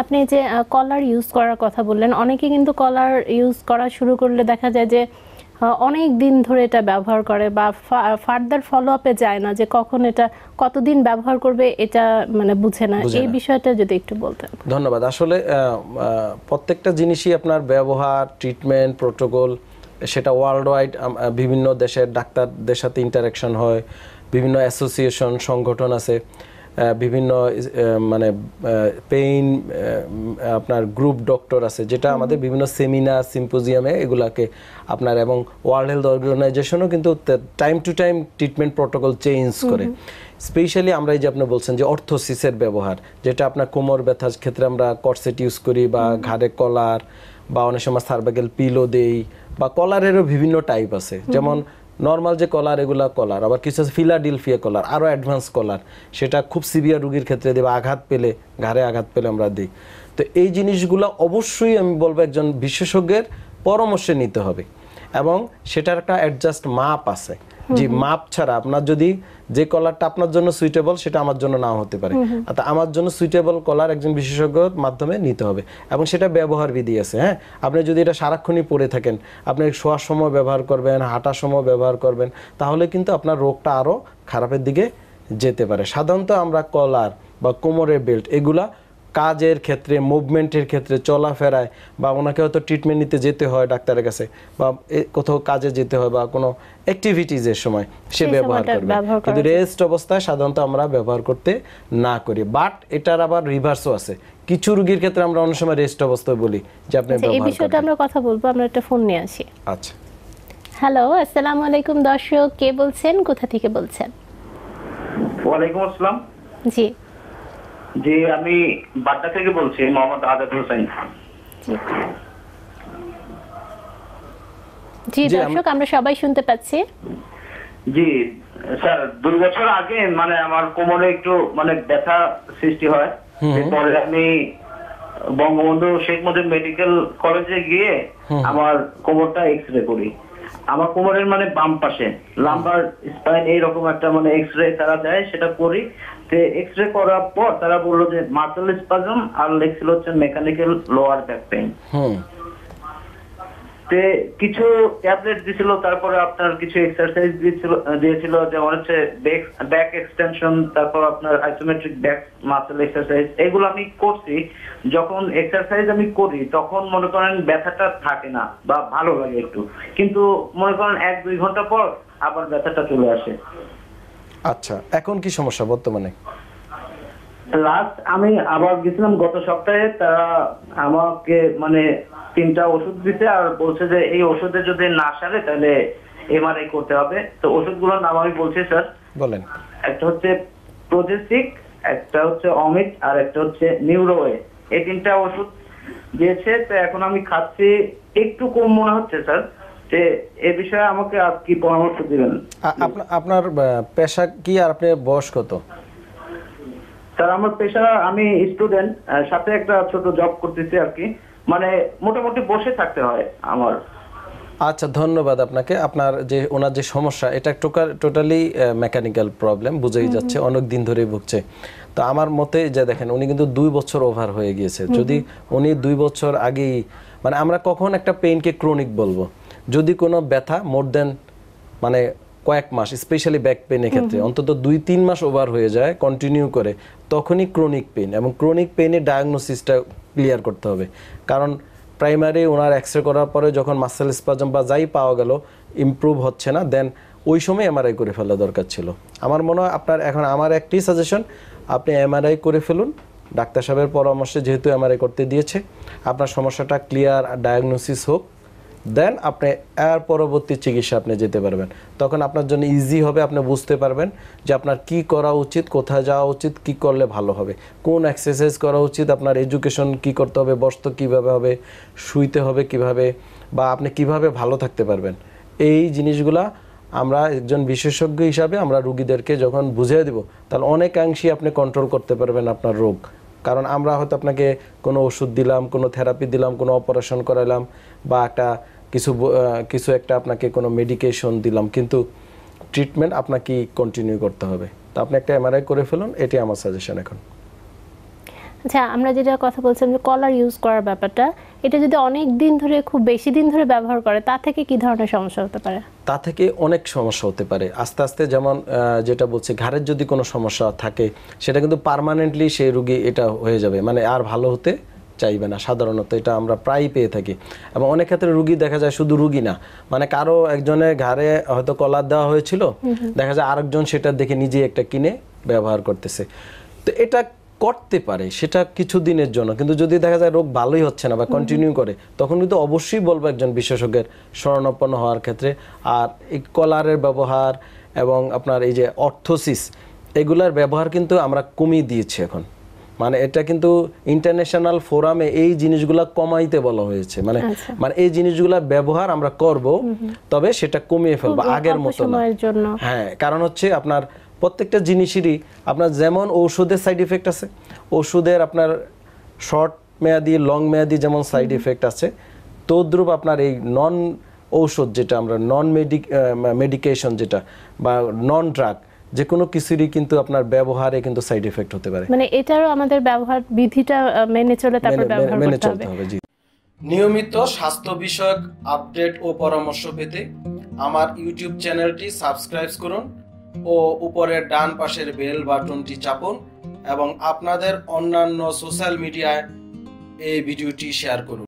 আপনি যে কলার ইউজ করার কথা বললেন অনেকে কিন্তু কলার ইউজ করা শুরু করলে দেখা যায় যে অনেক দিন ধরে এটা ব্যবহার করে বা ফার্দার ফলো আপে যায় না যে কখন এটা কতদিন ব্যবহার করবে এটা মানে বুঝে না। এই বিষয়টা যদি একটু বলতেন। ধন্যবাদ। আসলে প্রত্যেকটা জিনিসই আপনার ব্যবহার ট্রিটমেন্ট প্রোটোকল সেটা ওয়ার্ল্ড ওয়াইড বিভিন্ন দেশের ডাক্তারদের সাথে ইন্টারাকশন হয় বিভিন্ন অ্যাসোসিয়েশন সংগঠন আছে। বিভিন্ন মানে পেইন আপনার গ্রুপ ডক্টর আছে যেটা আমাদের বিভিন্ন সেমিনার সিম্পোজিয়ামে এগুলাকে আপনার এবং ওয়ার্ল্ড হেলথ অর্গানাইজেশনও কিন্তু time to time treatment protocol change করে। স্পেশালি আমরা এই যে আপনি বলছেন যে অর্থোসিসের ব্যবহার যেটা আপনার কোমর ব্যথার ক্ষেত্রে আমরা কটসেট ইউজ করি বা ঘাড়ে কলার বা অনেক সময় সার্ভাইকেল পিলো দেই বা কলারেরও বিভিন্ন টাইপ আছে। যেমন নর্মাল যে কলার এগুলা কলার আবার কিছু আছে ফিলাডিলফিয়া কলার আরও অ্যাডভান্স কলার সেটা খুব সিভিয়ার রুগীর ক্ষেত্রে দেবে, আঘাত পেলে, ঘাড়ে আঘাত পেলে আমরা দিই। তো এই জিনিসগুলো অবশ্যই আমি বলব একজন বিশেষজ্ঞের পরামর্শে নিতে হবে এবং সেটার একটা অ্যাডজাস্ট মাপ আছে। যে মাপ ছাড়া আপনার যদি যে কলারটা আপনার জন্য সুইটেবল সেটা আমার জন্য নাও হতে পারে। অর্থাৎ আমার জন্য সুইটেবল কলার একজন বিশেষজ্ঞর মাধ্যমে নিতে হবে এবং সেটা ব্যবহার বিধি আছে হ্যাঁ? আপনি যদি এটা সারাক্ষণই পরে থাকেন আপনি শোয়ার সময় ব্যবহার করবেন হাঁটার সময় ব্যবহার করবেন তাহলে কিন্তু আপনার রোগটা আরও খারাপের দিকে যেতে পারে। সাধারণত আমরা কলার বা কোমরের বেল্ট এগুলা কাজের ক্ষেত্রে মুভমেন্টের ক্ষেত্রে চলাফেরায় বা ওনাকে হয়তো ট্রিটমেন্ট নিতে যেতে হয় ডাক্তারের কাছে বা কোথাও কাজে যেতে হয় বা কোনো অ্যাক্টিভিটিজের সময় সে ব্যবহার করবে। কিন্তু রেস্ট অবস্থায় সাধারণত আমরা ব্যবহার করতে না করি। বাট এটার আবার রিভার্সও আছে। কিছু রোগীর ক্ষেত্রে আমরা অনেক সময় রেস্ট অবস্থায় বলি যে আপনি আচ্ছা, এই বিষয়টা আমরা কথা বলব আমরা একটা ফোন নিয়ে আসি। আচ্ছা। হ্যালো আসসালামু আলাইকুম দর্শক কে বলছেন? কোথা থেকে বলছেন? ওয়ালাইকুম আসসালাম। জি। জি আমি বাড্ডা থেকে বলছি মোহাম্মদ আজাদ হোসেন। জি দর্শক আমরা সবাই শুনতে পাচ্ছি। জি স্যার দুই বছর আগে মানে আমার কোমরে একটু মানে ব্যথা সৃষ্টি হয়। এরপরে আমি বঙ্গবন্ধু শেখ মুজিব মেডিকেল কলেজে গিয়ে আমার কোমরটা এক্স রে করি। আমার কোমরের মানে বাম পাশে লাম্বার স্পাইন এইরকম একটা মানে এক্স রে তারা দেয় সেটা করি। এক্স রে করার পর তারা বলল যে মাসেল স্পাজম আর লেগছিল হচ্ছে mechanical lower back pain hmm. তে কিছু ট্যাবলেট দিছিল তারপরে আপনার কিছু এক্সারসাইজ দিয়েছিল দিয়েছিল যেমন হচ্ছে ব্যাক এক্সটেনশন তারপর আপনার আইসোমেট্রিক ব্যাক মাসেল এক্সারসাইজ এগুলো আমি করছি। যখন এক্সারসাইজ আমি করি তখন মনে করেন ব্যথাটা থাকে না বা ভালো লাগে একটু। কিন্তু মনে করেন এক দুই ঘণ্টা পর আবার ব্যথাটা চলে আসে। আচ্ছা এখন কি সমস্যা বর্তমানে? লাস্ট আমি আবার গেছিলাম গত সপ্তাহে তারা আমাকে মানে তিনটা ওষুধ দিতে আর বলছে যে এই ওষুধে যদি না সারে তাহলে এমআরআই করতে হবে। তো ওষুধগুলোর নাম আমি বলছি স্যার। বলেন। একটা হচ্ছে প্রজেসিক একটা হচ্ছে অমিত আর একটা হচ্ছে নিউরোয়ে এই তিনটা ওষুধ দিয়েছে তো এখন আমি খাচ্ছি একটু কম মনে হচ্ছে স্যার। যে এ বিষয়ে আমাকে আর কি পরামর্শ দিবেন? আপনার পেশা কি আর আপনার বয়স কত স্যার আমার পেশা আমি স্টুডেন্ট সাথে একটা ছোট জব করতেছি আর কি। মানে মোটামুটি বসে থাকতে হয় আমার। আচ্ছা ধন্যবাদ আপনাকে। আপনার যে ওনার যে সমস্যা এটা টোটালি মেকানিক্যাল প্রবলেম বুঝেই যাচ্ছে অনেক দিন ধরেই ভুগছে। তো আমার মতে যে দেখেন উনি কিন্তু দুই বছর ওভার হয়ে গিয়েছে। যদি উনি দুই বছর আগেই মানে আমরা কখন একটা পেইনকে ক্রনিক বলব? যদি কোনো ব্যথা মোর দেন মানে কয়েক মাস স্পেশালি ব্যাক পেনের ক্ষেত্রে অন্তত দুই তিন মাস ওভার হয়ে যায় কন্টিনিউ করে তখনই ক্রনিক পেন এবং ক্রনিক পেনের ডায়াগনোসিসটা ক্লিয়ার করতে হবে। কারণ প্রাইমারি ওনার এক্স রে করার পরে যখন মাসেল স্পাজম বা যাই পাওয়া গেল ইমপ্রুভ হচ্ছে না দেন ওই সময় এমআরআই করে ফেলা দরকার ছিল। আমার মনে হয় আপনার এখন আমার একটি সাজেশন আপনি এমআরআই করে ফেলুন। ডাক্তার সাহেবের পরামর্শে যেহেতু এমআরআই করতে দিয়েছে আপনার সমস্যাটা ক্লিয়ার ডায়াগনোসিস হোক। দেন আপনি এর পরবর্তী চিকিৎসা আপনি যেতে পারবেন। তখন আপনার জন্য ইজি হবে, আপনি বুঝতে পারবেন যে আপনার কি করা উচিত, কোথায় যাওয়া উচিত, কি করলে ভালো হবে। কোন এক্সারসাইজ করা উচিত, আপনার এডুকেশন কি করতে হবে, বসতে কীভাবে হবে, শুইতে হবে কীভাবে, বা আপনি কীভাবে ভালো থাকতে পারবেন। এই জিনিসগুলা আমরা একজন বিশেষজ্ঞ হিসাবে আমরা রুগীদেরকে যখন বুঝিয়ে দিব, তাহলে অনেকাংশেই আপনি কন্ট্রোল করতে পারবেন আপনার রোগ। কারণ আমরা হয়তো আপনাকে কোনো ওষুধ দিলাম, কোনো থেরাপি দিলাম, কোনো অপারেশন করাইলাম, বা একটা কিছু কিছু একটা আপনাকে কোনো মেডিকেশন দিলাম কিন্তু ট্রিটমেন্ট আপনাকে কন্টিনিউ করতে হবে। তো আপনি একটা এমআরআই করে ফেলুন এটি আমার সাজেশন এখন। আচ্ছা আমরা যেটা কথা বলছিলাম যে কলার ইউজ করার ব্যাপারটা এটা যদি অনেক দিন ধরে খুব বেশি দিন ধরে ব্যবহার করে তা থেকে কি ধরনের সমস্যা হতে পারে? তা থেকে অনেক সমস্যা হতে পারে। আস্তে আস্তে যেমন যেটা বলছি ঘাড়ের যদি কোনো সমস্যা থাকে সেটা কিন্তু পার্মানেন্টলি সেই রুগী এটা হয়ে যাবে। মানে আর ভালো হতে চাইবে না। সাধারণত এটা আমরা প্রায়ই পেয়ে থাকি। এবং অনেক ক্ষেত্রে রুগী দেখা যায় শুধু রুগী না। মানে কারও একজনের ঘাড়ে হয়তো কলার দেওয়া হয়েছিল দেখা যায় আরেকজন সেটা দেখে নিজে একটা কিনে ব্যবহার করতেছে। তো এটা করতে পারে সেটা কিছু দিনের জন্য। কিন্তু যদি দেখা যায় রোগ ভালোই হচ্ছে না বা কন্টিনিউ করে তখন কিন্তু অবশ্যই বলব একজন বিশেষজ্ঞের শরণাপন্ন হওয়ার ক্ষেত্রে। আর এই কলারের ব্যবহার এবং আপনার এই যে অর্থোসিস এগুলার ব্যবহার কিন্তু আমরা কমিয়ে দিয়েছি এখন। মানে এটা কিন্তু ইন্টারন্যাশনাল ফোরামে এই জিনিসগুলা কমাইতে বলা হয়েছে। মানে আচ্ছা। মানে এই জিনিসগুলা ব্যবহার আমরা করব তবে সেটা কমিয়ে ফেলব আগের মতো না। হ্যাঁ কারণ হচ্ছে আপনার প্রত্যেকটা জিনিসেরই আপনার যেমন ঔষধের সাইড ইফেক্ট আছে ওষুধের আপনার শর্ট মেয়াদি লং মেয়াদি যেমন সাইড ইফেক্ট আছে তদ্রুপ আপনার এই নন ঔষধ যেটা আমরা নন মেডিক মেডিকেশন যেটা বা নন ড্রাগ যে কোনো কিছুরই কিন্তু আপনার ব্যবহারে কিন্তু সাইড এফেক্ট হতে পারে। মানে এটারও আমাদের ব্যবহার বিধিটা মেনে চলে তারপর ব্যবহার মেনে করতে চলতে হবে। নিয়মিত স্বাস্থ্য বিষয়ক আপডেট ও পরামর্শ পেতে আমার ইউটিউব চ্যানেলটি সাবস্ক্রাইব করুন ও উপরের ডান পাশের বেল বাটনটি চাপুন এবং আপনাদের অন্যান্য সোশ্যাল মিডিয়ায় এই ভিডিওটি শেয়ার করুন।